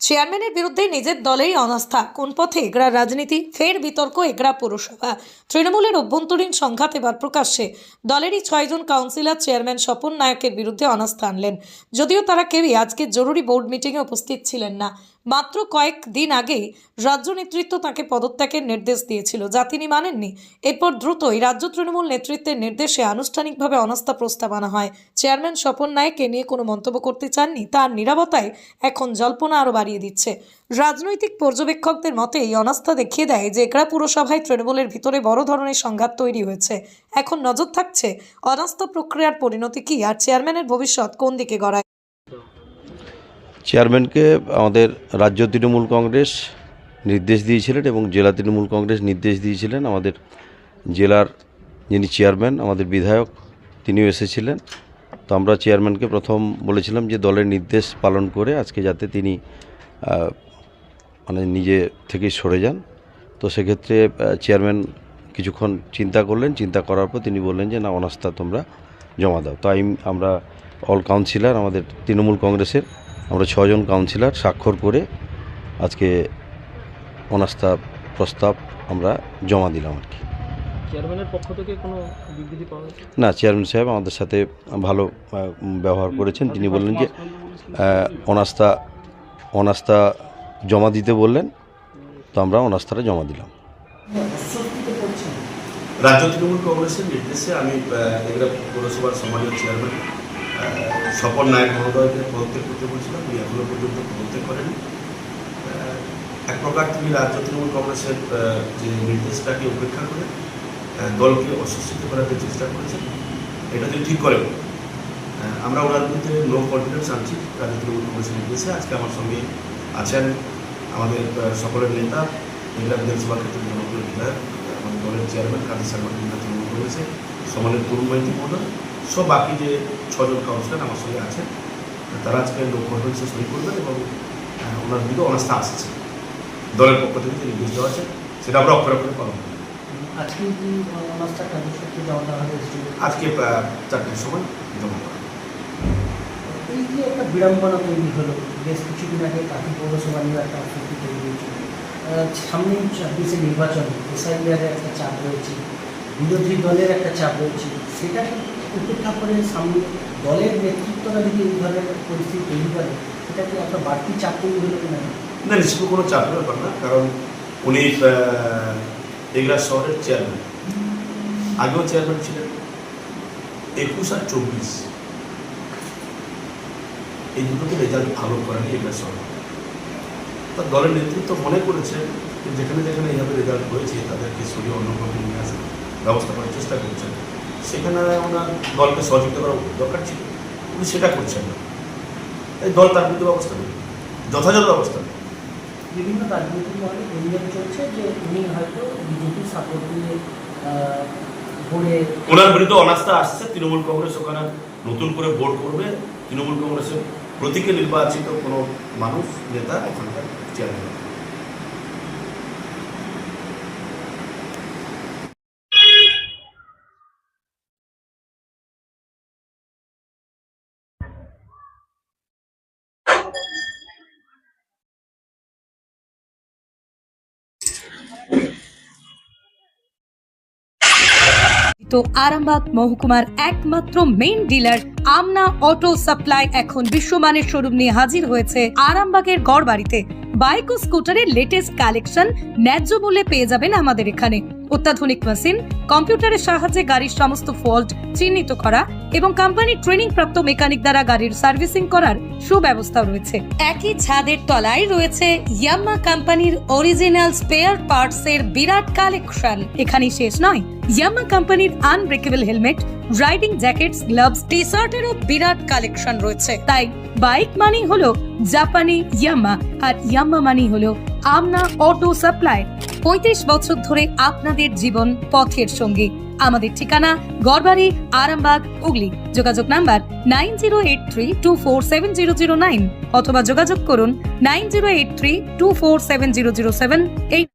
চেয়ারম্যানের বিরুদ্ধে নিজের দলেই অনাস্থা। কোন পথে এগড়া রাজনীতি, ফের বিতর্ক এগড়া পুরসভা। তৃণমূলের অভ্যন্তরীণ সংঘাত এবার প্রকাশ্যে। দলেরই ছয়জন কাউন্সিলর, চেয়ারম্যান স্বপন নায়কের বিরুদ্ধে অনাস্থা আনলেন। যদিও তারা কেউই আজকে জরুরি বোর্ড মিটিংয়ে উপস্থিত ছিলেন না। মাত্র কয়েক দিন আগেই রাজ্য নেতৃত্ব তাকে পদত্যাগের নির্দেশ দিয়েছিল, যা তিনি মানেননি। এরপর দ্রুতই রাজ্য তৃণমূল নেতৃত্বের নির্দেশে আনুষ্ঠানিকভাবে অনাস্থা প্রস্তাব আনা হয়। চেয়ারম্যান স্বপন নায়ক নিয়ে কোনো মন্তব্য করতে চাননি, তার নিরাপত্তায় এখন জল্পনা আরও বাড়িয়ে দিচ্ছে। রাজনৈতিক পর্যবেক্ষকদের মতে, এই অনাস্থা দেখিয়ে দেয় যে একরা পুরসভায় তৃণমূলের ভিতরে বড় ধরনের সংঘাত তৈরি হয়েছে। এখন নজর থাকছে অনাস্থা প্রক্রিয়ার পরিণতি কি, আর চেয়ারম্যানের ভবিষ্যৎ কোন দিকে গড়ায়। চেয়ারম্যানকে আমাদের রাজ্য তৃণমূল কংগ্রেস নির্দেশ দিয়েছিলেন এবং জেলা তৃণমূল কংগ্রেস নির্দেশ দিয়েছিলেন। আমাদের জেলার যিনি চেয়ারম্যান, আমাদের বিধায়ক, তিনিও এসেছিলেন। তো আমরা চেয়ারম্যানকে প্রথম বলেছিলাম যে দলের নির্দেশ পালন করে আজকে যাতে তিনি মানে নিজে থেকেই সরে যান। তো সেক্ষেত্রে চেয়ারম্যান কিছুক্ষণ চিন্তা করলেন। চিন্তা করার পর তিনি বললেন যে, না, অনাস্থা তোমরা জমা দাও। তাই আমরা অল কাউন্সিলর, আমাদের তৃণমূল কংগ্রেসের আমরা ছজন কাউন্সিলর স্বাক্ষর করে আজকে অনাস্থা প্রস্তাব আমরা জমা দিলাম আর কি। চেয়ারম্যানের পক্ষ থেকে কোনো বিবৃতি পাওয়া না চেয়ারম্যান সাহেব আমাদের সাথে ভালো ব্যবহার করেছেন। তিনি বললেন যে অনাস্থা অনাস্থা জমা দিতে বললেন তো আমরা অনাস্থাটা জমা দিলাম। রাজ্য তৃণমূল কংগ্রেসের নির্দেশে আমি এগুলা পৌরসভার সম্মানীয় চেয়ারম্যান স্বপন নায়ক মহোদয়কে পদত্যাগ করতে বলছিলাম উনি এখনও পর্যন্ত পদত্যাগ করেনি এক প্রকার তিনি রাজ্য তৃণমূল কংগ্রেসের যে নির্দেশটাকে উপেক্ষা করে দলকে অস্বস্তিত করার চেষ্টা করেছেন, এটা তিনি ঠিক করেন। আমরা ওনার বিরুদ্ধে নো কনফিডেন্স আনছি, রাজ্য তৃণমূল কংগ্রেসের নির্দেশে। আজকে আমার সঙ্গে আছেন আমাদের সকলের নেতা মহিলা বিধানসভা ক্ষেত্রে জনপ্রিয় বিধায়ক, আমাদের দলের চেয়ারম্যান কাজী সালমান তৃণমূল কংগ্রেসে সমানের তরুণ মাইতি মহোদয়। সব বাকি যে ছজন কাউন্সিলর আমার সঙ্গে আছেন তারা আজকে লোক কনফারেন্সে সই করবেন এবং ওনার বিরুদ্ধে অনাস্থা আসছে। দলের পক্ষ থেকে যে নির্দেশ দেওয়া আছে সেটা আমরা অক্ষরে অক্ষরে পালন করি আজকে চারটের সময় জমা করা এই যে একটা বিড়ম্বনা তৈরি হলো বেশ কিছুদিন আগে কাকি পৌরসভা নিয়ে একটা অস্বস্তি তৈরি হয়েছিল। আহ, সামনেই ছাব্বিশে নির্বাচন এসআইআরের একটা চাপ রয়েছে বিরোধী দলের একটা চাপ রয়েছে সেটা করে সামনে দলের নেতৃত্বরা যদি এই ধরনের পরিস্থিতি তৈরি করে, সেটা কি একটা বাড়তি চাপ তৈরি হলো কিনা? না, নিশ্চিত কোনো চাপের ব্যাপার না কারণ উনি এগরা শহরের চেয়ারম্যান আগেও চেয়ারম্যান ছিলেন। একুশ আর চব্বিশ। এই দুটোকে রেজাল্ট ভালো করেনি এগরা শহর। তার দলের নেতৃত্ব মনে করেছে যেখানে যেখানে এইভাবে রেজাল্ট হয়েছে, তাদেরকে সরিয়ে অন্য নিয়ে আসার ব্যবস্থা করার চেষ্টা করছেন। সেখানে ওনার দলকে সহযোগিতা করা দরকার ছিল? উনি সেটা করছেন না। এই দল তার বিরুদ্ধে ব্যবস্থা নেবে যথাযথ ব্যবস্থা নেবে বিভিন্ন রাজনৈতিক মহলে অভিযোগ চলছে যে উনি হয়তো বিজেপির সাপোর্ট দিয়ে ওনার বিরুদ্ধে অনাস্থা আসছে। তৃণমূল কংগ্রেস ওখানে নতুন করে ভোট করবে। তৃণমূল কংগ্রেসের প্রতীকে নির্বাচিত কোনো মানুষ নেতা ওখানকার চেয়ারম্যান তো আরামবাগ মহকুমার একমাত্র main dealer Amna auto supply এখন বিশ্বমানের শোরুম নিয়ে হাজির হয়েছে আরামবাগের গড় বাড়িতে বাইক ও স্কুটারের লেটেস্ট কালেকশন ন্যায্য মূল্যে পেয়ে যাবেন আমাদের এখানে। অত্যাধুনিক মেশিন কম্পিউটারের সাহায্যে গাড়ির সমস্ত ফল্ট চিহ্নিত করা এবং কোম্পানির ট্রেনিং প্রাপ্ত মেকানিক দ্বারা গাড়ির সার্ভিসিং করার সুব্যবস্থা রয়েছে। একই ছাদের তলায় রয়েছে ইয়াম্মা কোম্পানির অরিজিনাল স্পেয়ার পার্টস এর বিরাট কালেকশন এখানেই শেষ নয়। ইয়াম্মা কোম্পানির unbreakable helmet riding jackets gloves টি শার্টেরও বিরাট কালেকশন রয়েছে। তাই বাইক মানি হলো জাপানি ইয়াম্মা আর ইয়াম্মা মানি হলো আমনা অটো সাপ্লাই পঁয়ত্রিশ বছর ধরে আপনাদের জীবন পথের সঙ্গে। আমাদের ঠিকানা গড়বাড়ি, আরামবাগ, হুগলি। যোগাযোগ number nine zero eight three two four seven zero zero nine. অথবা যোগাযোগ করুন nine zero eight three two four seven zero zero seven. এই